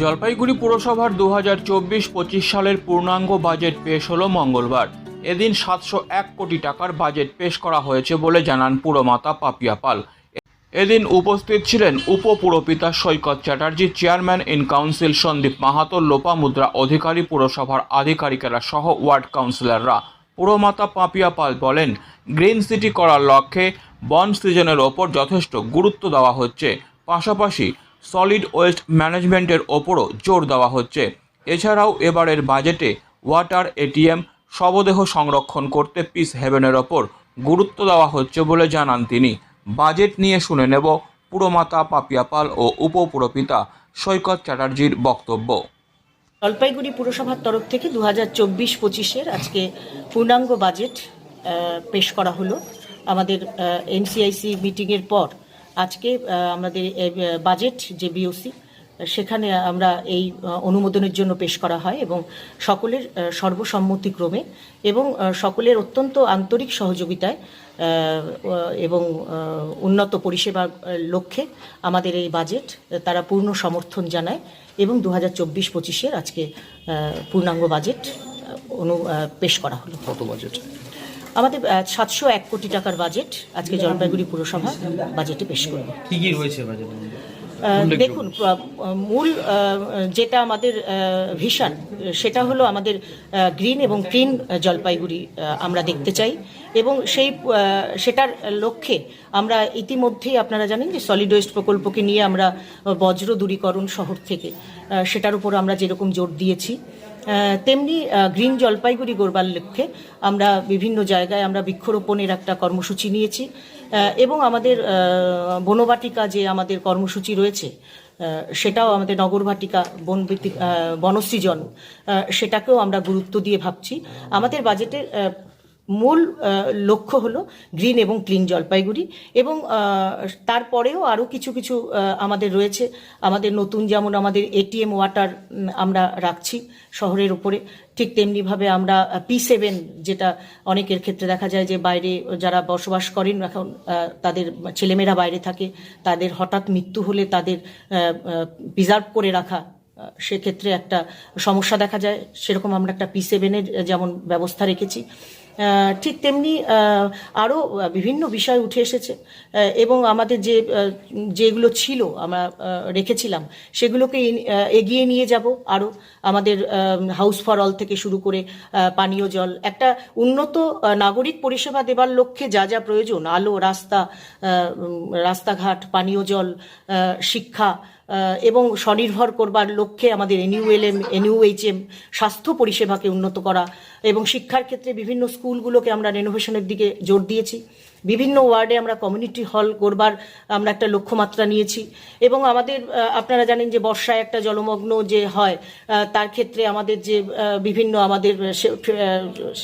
জলপাইগুড়ি পুরসভার দু হাজার চব্বিশ পঁচিশ সালের পূর্ণাঙ্গ বাজেট পেশ হলো মঙ্গলবার। এদিন সাতশো এক কোটি টাকার বাজেট পেশ করা হয়েছে বলে জানান পুরমাতা পাপিয়া পাল। এদিন উপস্থিত ছিলেন উপপুরপিতা Saikat Chatterjee, chairman in council Sandip Mahato Lopamudra Adhikari পুরসভার আধিকারিকেরা সহ ওয়ার্ড কাউন্সিলররা। পুরমাতা পাপিয়া পাল বলেন, গ্রিন সিটি করার লক্ষ্যে বন সিজনের ওপর যথেষ্ট গুরুত্ব দেওয়া হচ্ছে। পাশাপাশি সলিড ওয়েস্ট ম্যানেজমেন্টের ওপরও জোর দেওয়া হচ্ছে। এছাড়াও এবারের বাজেটে ওয়াটার এটিএম শবদেহ সংরক্ষণ করতে পিস হেভেনের ওপর গুরুত্ব দেওয়া হচ্ছে বলে জানান তিনি। বাজেট নিয়ে শুনে নেব পুরমাতা পাপিয়াপাল ও উপপুরপিতা সৈকত চ্যাটার্জির বক্তব্য। জলপাইগুড়ি পুরসভার তরফ থেকে দু হাজার চব্বিশ পঁচিশের আজকে পূর্ণাঙ্গ বাজেট পেশ করা হলো। আমাদের এনসিআইসি মিটিংয়ের পর আজকে আমাদের বাজেট যে বিওসি সেখানে আমরা এই অনুমোদনের জন্য পেশ করা হয় এবং সকলের সর্বসম্মতিক্রমে এবং সকলের অত্যন্ত আন্তরিক সহযোগিতায় এবং উন্নত পরিষেবার লক্ষ্যে আমাদের এই বাজেট তারা পূর্ণ সমর্থন জানায় এবং দু হাজার চব্বিশ পঁচিশের আজকে পূর্ণাঙ্গ বাজেট অনু পেশ করা হলো। কত বাজেট আমাদের সাতশো এক কোটি টাকার বাজেট আজকে জলপাইগুড়ি পুরসভা বাজেটে পেশ করবে। কি কি রয়েছে দেখুন মূল যেটা আমাদের ভিশন সেটা হলো আমাদের গ্রিন এবং ক্লিন জলপাইগুড়ি আমরা দেখতে চাই। এবং সেই সেটার লক্ষ্যে আমরা ইতিমধ্যেই আপনারা জানেন যে সলিড ওয়েস্ট প্রকল্পকে নিয়ে আমরা বজ্র দূরীকরণ শহর থেকে সেটার উপর আমরা যেরকম জোর দিয়েছি তেমনি গ্রিন জলপাইগুড়ি গড়বার লক্ষ্যে আমরা বিভিন্ন জায়গায় আমরা বৃক্ষরোপণের একটা কর্মসূচি নিয়েছি। এবং আমাদের বনবাটিকা যে আমাদের কর্মসূচি রয়েছে সেটাও আমাদের নগরবাটিকা বনভিত্তিক বনসৃজন সেটাকেও আমরা গুরুত্ব দিয়ে ভাবছি। আমাদের বাজেটের মূল লক্ষ্য হলো গ্রিন এবং ক্লিন জলপাইগুড়ি এবং তারপরেও আরও কিছু কিছু আমাদের রয়েছে। আমাদের নতুন যেমন আমাদের এটিএম ওয়াটার আমরা রাখছি শহরের উপরে। ঠিক তেমনিভাবে আমরা পি সেভেন যেটা অনেকের ক্ষেত্রে দেখা যায় যে বাইরে যারা বসবাস করেন, এখন তাদের ছেলেমেয়েরা বাইরে থাকে, তাদের হঠাৎ মৃত্যু হলে তাদের প্রিজার্ভ করে রাখা সেক্ষেত্রে একটা সমস্যা দেখা যায়। সেরকম আমরা একটা পি সেভেনের যেমন ব্যবস্থা রেখেছি। ঠিক তেমনি আরও বিভিন্ন বিষয় উঠে এসেছে। এবং আমাদের যে যেগুলো ছিল, আমরা রেখেছিলাম, সেগুলোকে এগিয়ে নিয়ে যাব আরও আমাদের হাউস ফর অল থেকে শুরু করে পানীয় জল। একটা উন্নত নাগরিক পরিষেবা দেবার লক্ষ্যে যা যা প্রয়োজন, আলো, রাস্তা রাস্তাঘাট, পানীয় জল শিক্ষা এবং স্বনির্ভর করবার লক্ষ্যে আমাদের এনইউএলএম এনইউএইচএম স্বাস্থ্য পরিষেবাকে উন্নত করা এবং শিক্ষার ক্ষেত্রে বিভিন্ন স্কুলগুলোকে আমরা রেনোভেশনের দিকে জোর দিয়েছি। বিভিন্ন ওয়ার্ডে আমরা কমিউনিটি হল করবার আমরা একটা লক্ষ্যমাত্রা নিয়েছি। এবং আমাদের আপনারা জানেন যে বর্ষায় একটা জলমগ্ন যে হয় তার ক্ষেত্রে আমাদের যে বিভিন্ন আমাদের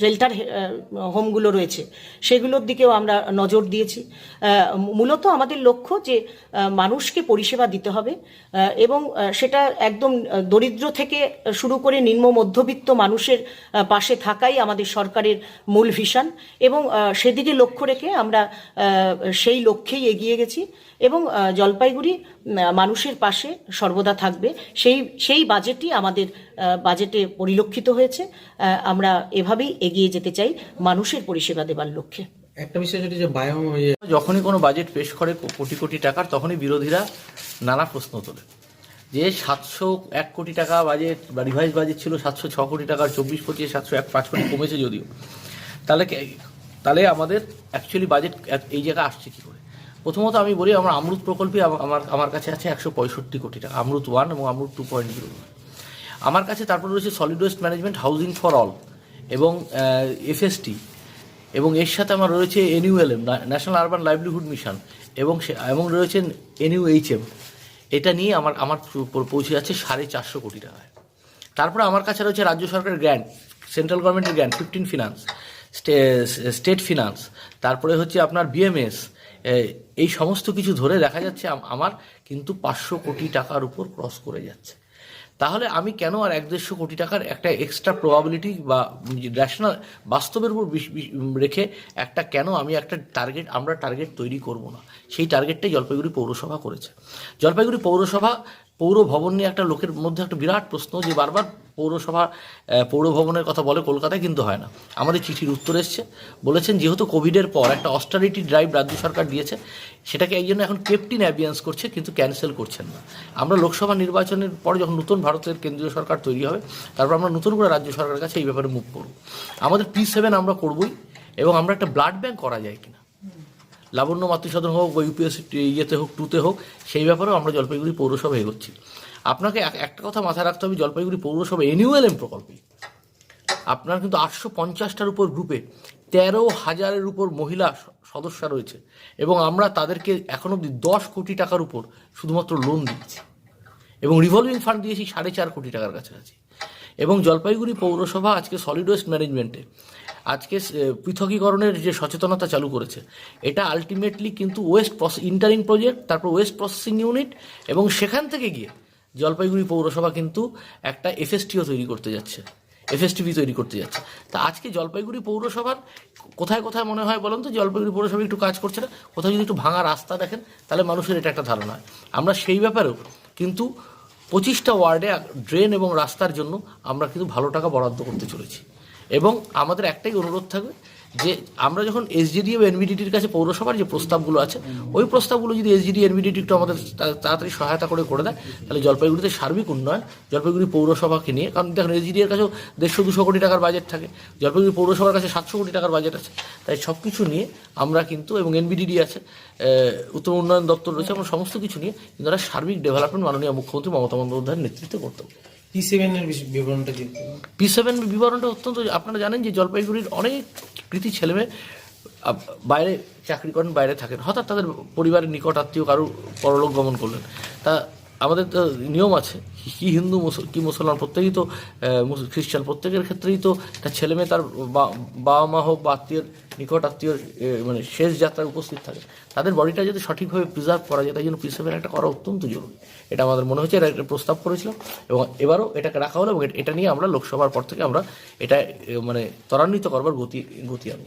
শেল্টার হোমগুলো রয়েছে, সেগুলোর দিকেও আমরা নজর দিয়েছি। মূলত আমাদের লক্ষ্য যে মানুষকে পরিষেবা দিতে হবে এবং সেটা একদম দরিদ্র থেকে শুরু করে নিম্ন মধ্যবিত্ত মানুষের পাশে থাকাই আমাদের সরকারের মূল ভিশন এবং আহ, সেদিকে লক্ষ্য রেখে আমরা আহ, সেই লক্ষ্যেই এগিয়ে গেছি এবং আহ, জলপাইগুড়ি মানুষের পাশে সর্বদা থাকবে। সেই সেই বাজেটই আমাদের আহ, বাজেটে পরিলক্ষিত হয়েছে। আহ, আমরা এভাবেই এগিয়ে যেতে চাই মানুষের পরিষেবা দেবার লক্ষ্যে। একটা বিষয় যেটি যে বায়ো যখনই কোনো বাজেট পেশ করে কো- কোটি কোটি টাকার তখনই বিরোধীরা নানা প্রশ্ন তোলে। যে সাতশো এক কোটি টাকা বাজেট বা রিভাইজ বাজেট ছিল সাতশো ছ কোটি টাকার, চব্বিশ পঁচিশে সাতশো এক, পাঁচ কোটি কমেছে যদিও। তাহলে তাহলে আমাদের অ্যাকচুয়ালি বাজেট এই জায়গায় আসছে কী করে? প্রথমত আমি বলি, আমার আমরুত প্রকল্পে আমার আমার কাছে আছে একশো পঁয়ষট্টি কোটি টাকা আমরুত ওয়ান এবং আমরুত টু পয়েন্ট জিরো আমার কাছে তারপর রয়েছে solid waste management housing for all এবং এফএসটি এবং এর সাথে আমার রয়েছে NULM national urban livelihood mission এবং এবং রয়েছেন এনইউএইচএম এটা নিয়ে আমার আমার পৌঁছে যাচ্ছে সাড়ে চারশো কোটি টাকায়। তারপরে আমার কাছে রয়েছে রাজ্য সরকারের গ্র্যান্ট সেন্ট্রাল গভর্নমেন্টের grant fifteen finance state finance তারপরে হচ্ছে আপনার বিএমএস এই সমস্ত কিছু ধরে দেখা যাচ্ছে আমার কিন্তু পাঁচশো কোটি টাকার উপর ক্রস করে যাচ্ছে। তাহলে আমি কেন আর এক দেড়শো কোটি টাকার একটা এক্সট্রা প্রবাবিলিটি বা ন্যাশনাল বাস্তবের উপর রেখে একটা কেন আমি একটা টার্গেট আমরা টার্গেট তৈরি করব না? সেই টার্গেটটাই জলপাইগুড়ি পৌরসভা করেছে। জলপাইগুড়ি পৌরসভা, পৌর ভবন নিয়ে একটা লোকের মধ্যে একটা বিরাট প্রশ্ন যে বারবার পৌরসভা পৌর ভবনের কথা বলে কলকাতায় কিন্তু হয় না। আমাদের চিঠির উত্তর এসছে। বলেছেন, যেহেতু কোভিডের পর একটা অস্টারিটি ড্রাইভ রাজ্য সরকার দিয়েছে, সেটাকে এই জন্য এখন কেপটিন অ্যাবিয়েন্স করছে, কিন্তু ক্যান্সেল করছেন না। আমরা লোকসভা নির্বাচনের পর যখন নতুন ভারতের কেন্দ্রীয় সরকার তৈরি হবে, তারপর আমরা নতুন করে রাজ্য সরকারের কাছে এই ব্যাপারে মুখ করব। আমাদের পি সেভেন আমরা করবই, এবং আমরা একটা ব্লাড ব্যাঙ্ক করা যায় কিনা। লাবণ্য মাতৃসদন হোক বা ইউপিএসসি ইয়েতে হোক টুতে হোক, সেই ব্যাপারেও আমরা জলপাইগুড়ি পৌরসভা এগোচ্ছি। আপনাকে এক- একটা কথা মাথায় রাখতে হবে, জলপাইগুড়ি পৌরসভা এনইউএলএম প্রকল্পে, আপনার কিন্তু আটশো পঞ্চাশটার উপর গ্রুপে তেরো হাজারের উপর মহিলা সদস্য রয়েছে, এবং আমরা তাদেরকে এখন অবধি দশ কোটি টাকার উপর শুধুমাত্র লোন দিচ্ছি। এবং রিভলভিং ফান্ড দিয়েছি সাড়ে চার কোটি টাকার কাছাকাছি। এবং জলপাইগুড়ি পৌরসভা আজকে সলিড ওয়েস্ট ম্যানেজমেন্টে আজকে পৃথকীকরণের যে সচেতনতা চালু করেছে, এটা আলটিমেটলি কিন্তু ওয়েস্ট ইন্টারিং প্রজেক্ট তারপর ওয়েস্ট প্রসেসিং ইউনিট এবং সেখান থেকে গিয়ে জলপাইগুড়ি পৌরসভা কিন্তু একটা এফএসটিও তৈরি করতে যাচ্ছে এফএসটিভি তৈরি করতে যাচ্ছে। তা আজকে জলপাইগুড়ি পৌরসভার কোথায় কোথায় মনে হয় বলুন তো? জলপাইগুড়ি পৌরসভা একটু কাজ করছে না? কোথাও যদি একটু ভাঙা রাস্তা দেখেন, তাহলে মানুষের এটা একটা ধারণা। আমরা সেই ব্যাপারেও কিন্তু পঁচিশটা ওয়ার্ডে ড্রেন এবং রাস্তার জন্য আমরা কিন্তু ভালো টাকা বরাদ্দ করতে চলেছি। এবং আমাদের একটাই অনুরোধ থাকবে যে আমরা যখন এসজিডি এবং এনবিডিটির কাছে পৌরসভার যে প্রস্তাবগুলো আছে, ওই প্রস্তাবগুলো যদি এসজিডি এনবিডিটি একটু আমাদের তাড়াতাড়ি সহায়তা করে করে দেয়, তাহলে জলপাইগুড়িতে সার্বিক উন্নয়ন, জলপাইগুড়ি পৌরসভাকে নিয়ে, কারণ দেখুন এসজিডি এর কাছেও দেড়শো, দুশো কোটি টাকার বাজেট থাকে, জলপাইগুড়ি পৌরসভার কাছে সাতশো কোটি টাকার বাজেট আছে, তাই সব কিছু নিয়ে আমরা কিন্তু, এবং এনবিডিডি আছে উত্তর উন্নয়ন দপ্তর রয়েছে, এবং সমস্ত কিছু নিয়ে কিন্তু সার্বিক ডেভেলপমেন্ট মাননীয় মুখ্যমন্ত্রী মমতা বন্দ্যোপাধ্যায়ের নেতৃত্বে করতে পি সেভেনের বিবরণটা পি সেভেন বিবরণটা অত্যন্ত আপনারা জানেন যে জলপাইগুড়ির অনেক কৃতি ছেলেমেয়ে বাইরে চাকরি করেন, বাইরে থাকেন। হঠাৎ তাদের পরিবারের নিকট আত্মীয় কারও পরলোক গমন করলেন। তা আমাদের তো নিয়ম আছে, কি হিন্দু কি মুসলমান প্রত্যেকেই তো খ্রিস্টান প্রত্যেকের ক্ষেত্রেই তো তার ছেলে মেয়ে তার বাবা মা হোক বা আত্মীয়ের নিকট আত্মীয় মানে শেষ যাত্রায় উপস্থিত থাকে। তাদের বডিটা যদি সঠিকভাবে প্রিজার্ভ করা যায়, তাই জন্য পি একটা করা অত্যন্ত জরুরি। এটা আমাদের মনে হচ্ছে, এটা একটা প্রস্তাব করেছিলাম। এবং এবারও এটাকে রাখা হলো এবং এটা নিয়ে আমরা লোকসভার পর থেকে আমরা এটা মানে ত্বরান্বিত করবার গতি গতি আনব।